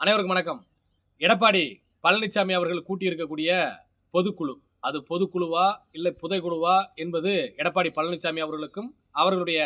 அனைவருக்கும் வணக்கம். எடப்பாடி பழனிசாமி அவர்கள் கூட்டியிருக்கக்கூடிய பொதுக்குழு. அது பொதுக்குழுவா இல்லை புதைக்குழுவா என்பது எடப்பாடி பழனிசாமி அவர்களுக்கும் அவர்களுடைய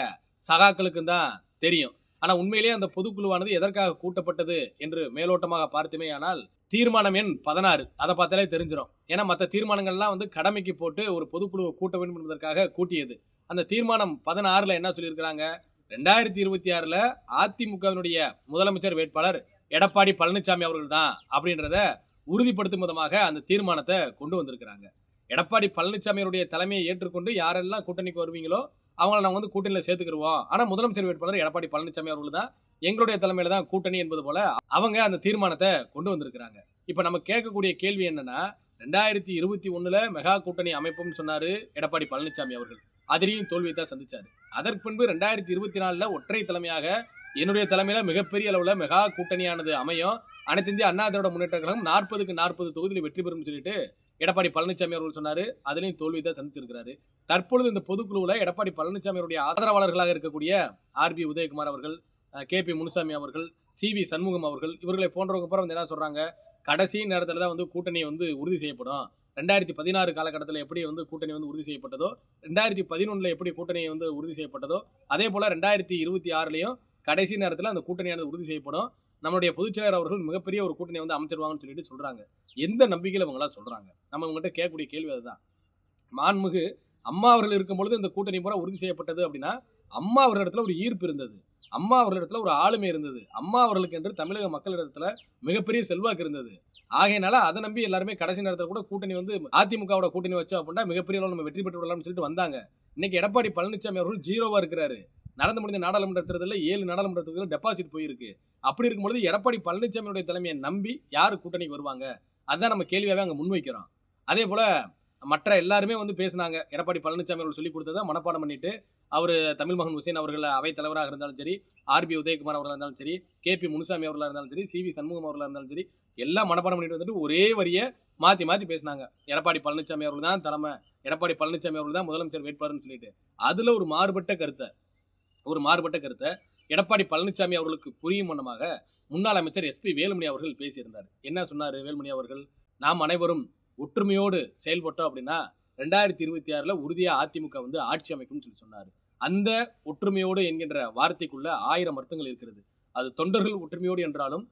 சகாக்களுக்கும் தான் தெரியும். ஆனால் உண்மையிலேயே அந்த பொதுக்குழுவானது எதற்காக கூட்டப்பட்டது என்று மேலோட்டமாக பார்த்துமே ஆனால் தீர்மானம் எண் பதினாறு. அதை பார்த்தாலே தெரிஞ்சிடும் ஏன்னா மற்ற தீர்மானங்கள்லாம் வந்து கடமைக்கு போட்டு ஒரு பொதுக்குழுவை கூட்ட வேண்டும் என்பதற்காக கூட்டியது. அந்த தீர்மானம் பதினாறில் என்ன சொல்லியிருக்கிறாங்க? ரெண்டாயிரத்தி இருபத்தி ஆறில் அதிமுகவினுடைய முதலமைச்சர் வேட்பாளர் எடப்பாடி பழனிசாமி அவர்கள் தான் அப்படின்றத உறுதிப்படுத்தும் விதமாக அந்த தீர்மானத்தை கொண்டு வந்திருக்கிறாங்க. எடப்பாடி பழனிசாமியுடைய தலைமையை ஏற்றுக்கொண்டு யாரெல்லாம் கூட்டணிக்கு வருவீங்களோ அவங்கள நாங்கள் வந்து கூட்டணியில் சேர்த்துக்கிருவோம். ஆனால் முதலமைச்சர் வேட்பாளர் எடப்பாடி பழனிசாமி அவர்கள் தான் எங்களுடைய தலைமையில தான் கூட்டணி என்பது போல அவங்க அந்த தீர்மானத்தை கொண்டு வந்திருக்கிறாங்க. இப்போ நம்ம கேட்கக்கூடிய கேள்வி என்னன்னா ரெண்டாயிரத்தி இருபத்தி ஒண்ணுல மெகா கூட்டணி அமைப்பும்னு சொன்னாரு எடப்பாடி பழனிசாமி அவர்கள். அதிலையும் தோல்வியை தான் சந்திச்சாரு. அதற்கு பின்பு ரெண்டாயிரத்தி இருபத்தி நாலுல ஒற்றை தலைமையாக என்னுடைய தலைமையில் மிகப்பெரிய அளவில் மெகா கூட்டணியானது அமையும். அனைத்து இந்திய அண்ணா திராவிட முன்னேற்ற கழகம் நாற்பதுக்கு நாற்பது தொகுதியில் வெற்றி பெறும் சொல்லிட்டு எடப்பாடி பழனிசாமி அவர்கள் சொன்னார். அதுலேயும் தோல்வி தான் சந்திச்சிருக்கிறாரு. தற்பொழுது இந்த பொதுக்குழுவில் எடப்பாடி பழனிசாமி அவருடைய ஆதரவாளர்களாக இருக்கக்கூடிய ஆர்பி உதயகுமார் அவர்கள் கே பி முனுசாமி அவர்கள் சி வி சண்முகம் அவர்கள் இவர்களை போன்றவங்க அப்புறம் வந்து என்ன சொல்கிறாங்க கடைசி நேரத்தில் தான் வந்து கூட்டணி வந்து உறுதி செய்யப்படும். ரெண்டாயிரத்தி பதினாறு காலகட்டத்தில் எப்படி வந்து கூட்டணி வந்து உறுதி செய்யப்பட்டதோ ரெண்டாயிரத்தி பதினொன்றில் எப்படி கூட்டணி வந்து உறுதி செய்யப்பட்டதோ அதே போல் ரெண்டாயிரத்தி இருபத்தி ஆறுலையும் கடைசி நேரத்தில் அந்த கூட்டணியானது உறுதி செய்யப்படும். நம்மளுடைய பொதுச்செயலர் அவர்கள் மிகப்பெரிய ஒரு கூட்டணி வந்து அமைச்சிருவாங்கன்னு சொல்லிட்டு சொல்கிறாங்க எந்த நம்பிக்கையில் அவங்களாம் சொல்கிறாங்க நம்ம இவங்ககிட்ட கேட்கக்கூடிய கேள்வி அதுதான். மாண்புமிகு அம்மா அவர்கள் இருக்கும் பொழுது இந்த கூட்டணி பூரா உறுதி செய்யப்பட்டது அப்படின்னா அம்மா அவர்களிடத்துல ஒரு ஈர்ப்பு இருந்தது. அம்மா அவர்களிடத்துல ஒரு ஆளுமை இருந்தது. அம்மா அவர்களுக்கு என்று தமிழக மக்களிடத்துல மிகப்பெரிய செல்வாக்கு இருந்தது. ஆகையினால அதை நம்பி எல்லாருமே கடைசி நேரத்தில் கூட கூட்டணி வந்து அதிமுகவோட கூட்டணி வச்சோம் அப்படின்னா மிகப்பெரிய அளவு நம்ம வெற்றி பெற்று விடலாம்னு சொல்லிட்டு வந்தாங்க. இன்னைக்கு எடப்பாடி பழனிசாமி அவர்கள் ஜீரோவா இருக்கிறாரு. நடந்து முடிந்த நாடாளுமன்ற தேர்தலில் ஏழு நாடாளுமன்ற தொகுதியில் டெபாசிட் போயிருக்கு. அப்படி இருக்கும்பொழுது எடப்பாடி பழனிசாமியுடைய தலைமையை நம்பி யார் கூட்டணிக்கு வருவாங்க? அதான் நம்ம கேள்வியாவே அங்க முன்வைக்கிறோம். அதே போல மற்ற எல்லாருமே வந்து பேசினாங்க. எடப்பாடி பழனிசாமி அவர்கள் சொல்லி கொடுத்ததை மனப்பாடம் பண்ணிட்டு அவர் தமிழ் மகன் ஹுசேன் அவர்கள் அவைத்தலைவராக இருந்தாலும் சரி ஆர்பி உதயகுமார் அவர்களாக இருந்தாலும் சரி கே பி முனுசாமி அவர்களாக இருந்தாலும் சரி சி வி சண்முகம் அவர்களாக இருந்தாலும் சரி எல்லாம் மனப்பாடம் பண்ணிட்டு வந்துட்டு ஒரே வரியை மாற்றி மாற்றி பேசினாங்க. எடப்பாடி பழனிசாமி அவர்கள் தான் தலைமை எடப்பாடி பழனிசாமி அவர்கள் தான் முதலமைச்சர் வேட்பாளர்னு சொல்லிட்டு. அதுல ஒரு மாறுபட்ட கருத்தை ஒரு மாறுபட்ட கருத்தை எடப்பாடி பழனிசாமி அவர்களுக்கு புரியும் வண்ணமாக முன்னாள் அமைச்சர் எஸ்பி வேலுமணி அவர்கள் பேசியிருந்தார். என்ன சொன்னார் வேலுமணி அவர்கள்? நாம் அனைவரும் ஒற்றுமையோடு செயல்பட்டோம் அப்படின்னா ரெண்டாயிரத்தி இருபத்தி ஆறில் உறுதியாக அதிமுக வந்து ஆட்சி அமைக்கும்னு சொல்லி சொன்னார். அந்த ஒற்றுமையோடு என்கின்ற வார்த்தைக்குள்ள ஆயிரம் அர்த்தங்கள் இருக்கிறது. அது தொண்டர்கள் ஒற்றுமையோடு என்றாலும்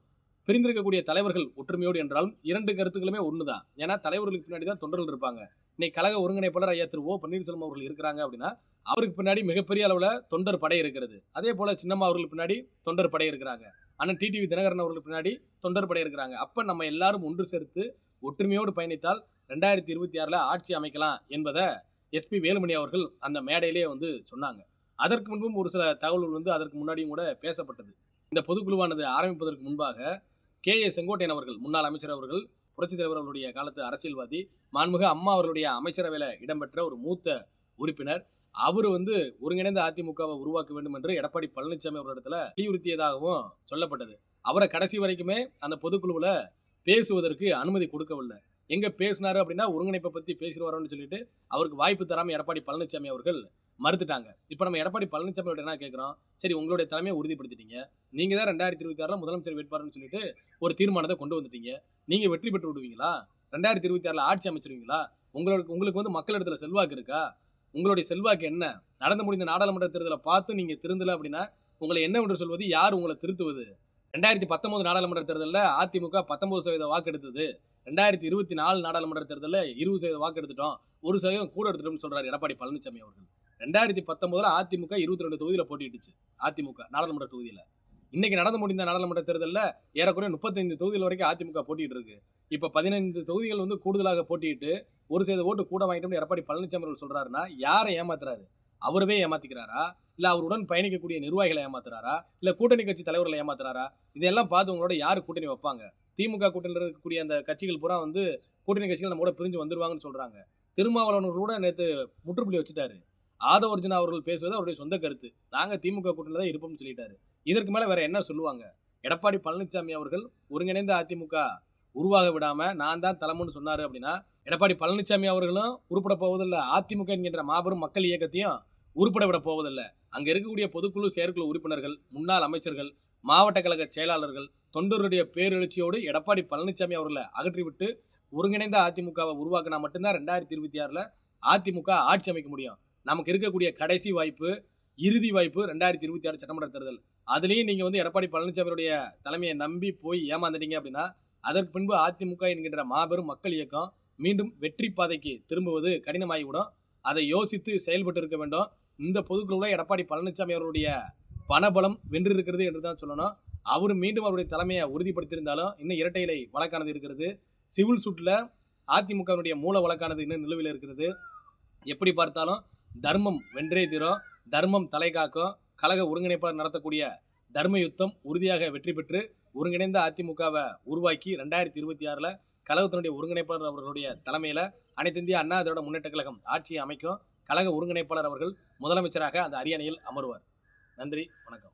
பிரிந்திருக்கக்கூடிய தலைவர்கள் ஒற்றுமையோடு என்றாலும் இரண்டு கருத்துக்களுமே ஒண்ணுதான். ஏன்னா தலைவர்களுக்கு பின்னாடி தான் தொண்டர்கள் இருப்பாங்க. இன்னைக்கு கழக ஒருங்கிணைப்பாளர் ஐயா திரு ஓ பன்னீர்செல்வம் அவர்கள் இருக்கிறாங்க அப்படின்னா அவருக்கு பின்னாடி மிகப்பெரிய அளவில் தொண்டர் படை இருக்கிறது. அதே போல சின்னம்மா அவர்களுக்கு பின்னாடி தொண்டர் படை இருக்கிறாங்க. ஆனால் டிடிவி தினகரன் அவர்களுக்கு பின்னாடி தொண்டர் படை இருக்கிறாங்க. அப்ப நம்ம எல்லாரும் ஒன்று சேர்த்து ஒற்றுமையோடு பயணித்தால் ரெண்டாயிரத்தி இருபத்தி ஆறில் ஆட்சி அமைக்கலாம் என்பதை எஸ்பி வேலுமணி அவர்கள் அந்த மேடையிலே வந்து சொன்னாங்க. அதற்கு முன்பும் ஒரு சில தகவல்கள் வந்து அதற்கு முன்னாடியும் கூட பேசப்பட்டது. இந்த பொதுக்குழுவானது ஆரம்பிப்பதற்கு முன்பாக கே. ஏ. செங்கோட்டையன் அவர்கள் முன்னாள் அமைச்சர் அவர்கள் புரட்சித் தலைவர் அவர்களுடைய காலத்து அரசியல்வாதி மாண்புக அம்மா அவர்களுடைய அமைச்சரவையில் இடம்பெற்ற ஒரு மூத்த உறுப்பினர். அவர் வந்து ஒருங்கிணைந்த அதிமுகவை உருவாக்க வேண்டும் என்று எடப்பாடி பழனிசாமி அவர்களிடத்துல வலியுறுத்தியதாகவும் சொல்லப்பட்டது. அவரை கடைசி வரைக்குமே அந்த பொதுக்குழுவில் பேசுவதற்கு அனுமதி கொடுக்கவில்லை. எங்க பேசினாரு அப்படின்னா ஒருங்கிணைப்பை பத்தி பேசிடுவாரோன்னு சொல்லிட்டு அவருக்கு வாய்ப்பு தராம எடப்பாடி பழனிசாமி அவர்கள் மறுத்துட்டாங்க. இப்போ நம்ம எடப்பாடி பழனிசாமி என்ன கேட்குறோம் சரி உங்களுடைய தலைமையை உறுதிப்படுத்திட்டீங்க. நீங்க தான் ரெண்டாயிரத்தி இருபத்தி ஆறுல முதலமைச்சர் வேட்பாளர்னு சொல்லிட்டு ஒரு தீர்மானத்தை கொண்டு வந்துட்டீங்க. நீங்கள் வெற்றி பெற்று விடுவீங்களா? ரெண்டாயிரத்தி இருபத்தி ஆறுல ஆட்சி அமைச்சிருவீங்களா? உங்களுக்கு உங்களுக்கு வந்து மக்களிடத்துல செல்வாக்கு இருக்கா? உங்களுடைய செல்வாக்கு என்ன? நடந்து முடிந்த நாடாளுமன்ற தேர்தலை பார்த்து நீங்க திருந்தல அப்படின்னா உங்களை என்ன என்று சொல்வது? யார் உங்களை திருத்துவது? ரெண்டாயிரத்தி பத்தொன்பது நாடாளுமன்ற தேர்தலில் அதிமுக பத்தொன்பது சதவீத வாக்கு எடுத்தது ரெண்டாயிரத்தி இருபத்தி நாலு நாடாளுமன்ற தேர்தலில் இருபது சதவீத வாக்கு எடுத்துட்டோம் ஒரு சதவீதம் கூட எடுத்துட்டோம்னு சொல்றாரு எடப்பாடி பழனிசாமி அவர்கள். ரெண்டாயிரத்தி பத்தொன்பதுல அதிமுக இருபத்தி ரெண்டு தொகுதியில் போட்டிட்டுச்சு அதிமுக நாடாளுமன்ற தொகுதியில். இன்னைக்கு நடந்து முடிந்த நாடாளுமன்ற தேர்தலில் ஏறக்குறைய முப்பத்தைந்து தொகுதிகள் வரைக்கும் அதிமுக போட்டிட்டு இருக்கு. இப்போ பதினைந்து தொகுதிகள் வந்து கூடுதலாக போட்டிட்டு ஒரு சதவீத ஓட்டு கூட வாங்கிட்டோம்னு எடப்பாடி பழனிசாமி அவர்கள் சொல்றாருன்னா யாரை ஏமாத்துறாரு? அவரவே ஏமாத்திக்கிறாரா? இல்லை அவருடன் பயணிக்கக்கூடிய நிர்வாகிகளை ஏமாத்துறாரா? இல்லை கூட்டணி கட்சி தலைவர்களை ஏமாத்துறாரா? இதெல்லாம் பார்த்து உங்களோட யார் கூட்டணி வைப்பாங்க? திமுக கூட்டணியில் இருக்கக்கூடிய அந்த கட்சிகள் பூரா வந்து கூட்டணி கட்சிகள் நம்ம கூட பிரிஞ்சு வந்துருவாங்கன்னு சொல்றாங்க. திருமாவளவன் கூட நேற்று முற்றுப்புள்ளி வச்சுட்டாரு. ஆதவ அர்ஜுனா அவர்கள் பேசுவது அவருடைய சொந்த கருத்து. நாங்க திமுக கூட்டணியில் தான் இருப்போம்னு சொல்லிட்டாரு. இதற்கு மேல வேற என்ன சொல்லுவாங்க? எடப்பாடி பழனிசாமி அவர்கள் ஒருங்கிணைந்த அதிமுக உருவாக விடாம நான் தான் தலைமுன்னு சொன்னாரு அப்படின்னா எடப்பாடி பழனிசாமி அவர்களும் உருப்பட போவதில்லை. அதிமுக என்கின்ற மாபெரும் மக்கள் இயக்கத்தையும் உருப்பட விட போவதில்லை. அங்க இருக்கக்கூடிய பொதுக்குழு செயற்குழு உறுப்பினர்கள் முன்னாள் அமைச்சர்கள் மாவட்ட கழக செயலாளர்கள் தொண்டருடைய பேரெழுச்சியோடு எடப்பாடி பழனிசாமி அவர்களை அகற்றிவிட்டு ஒருங்கிணைந்த அதிமுகவை உருவாக்கினா மட்டும்தான் ரெண்டாயிரத்தி இருபத்தி ஆறில் அதிமுக ஆட்சி அமைக்க முடியும். நமக்கு இருக்கக்கூடிய கடைசி வாய்ப்பு இறுதி வாய்ப்பு ரெண்டாயிரத்தி இருபத்தி ஆறு சட்டமன்ற தேர்தல். அதுலேயும் நீங்கள் வந்து எடப்பாடி பழனிசாமியுடைய தலைமையை நம்பி போய் ஏமாந்துட்டீங்க அப்படின்னா அதற்கு பின்பு அதிமுக என்கின்ற மாபெரும் மக்கள் இயக்கம் மீண்டும் வெற்றி பாதைக்கு திரும்புவது கடினமாகிவிடும். அதை யோசித்து செயல்பட்டு இருக்க வேண்டும். இந்த பொதுக்குழுவில் எடப்பாடி பழனிசாமி அவருடைய பணபலம் வென்றிருக்கிறது என்று தான் சொல்லணும். அவர் மீண்டும் அவருடைய தலைமையை உறுதிப்படுத்தியிருந்தாலும் இன்னும் இரட்டை இலை வழக்கானது இருக்கிறது. சிவில் சுட்டில் அதிமுகவினுடைய மூல வழக்கானது இன்னும் நிலுவையில் இருக்கிறது. எப்படி பார்த்தாலும் தர்மம் வென்றே தீரும் தர்மம் தலை காக்கும் கழக ஒருங்கிணைப்பாளர் நடத்தக்கூடிய தர்ம யுத்தம் உறுதியாக வெற்றி பெற்று ஒருங்கிணைந்த அதிமுகவை உருவாக்கி ரெண்டாயிரத்தி இருபத்தி ஆறில் கழகத்தினுடைய ஒருங்கிணைப்பாளர் அவர்களுடைய தலைமையில் அனைத்து இந்திய அண்ணா திராவிட முன்னேற்ற கழகம் ஆட்சியை அமைக்கும் கழக ஒருங்கிணைப்பாளர் அவர்கள் முதலமைச்சராக அந்த அரியணையில் அமர்வார். நன்றி வணக்கம்.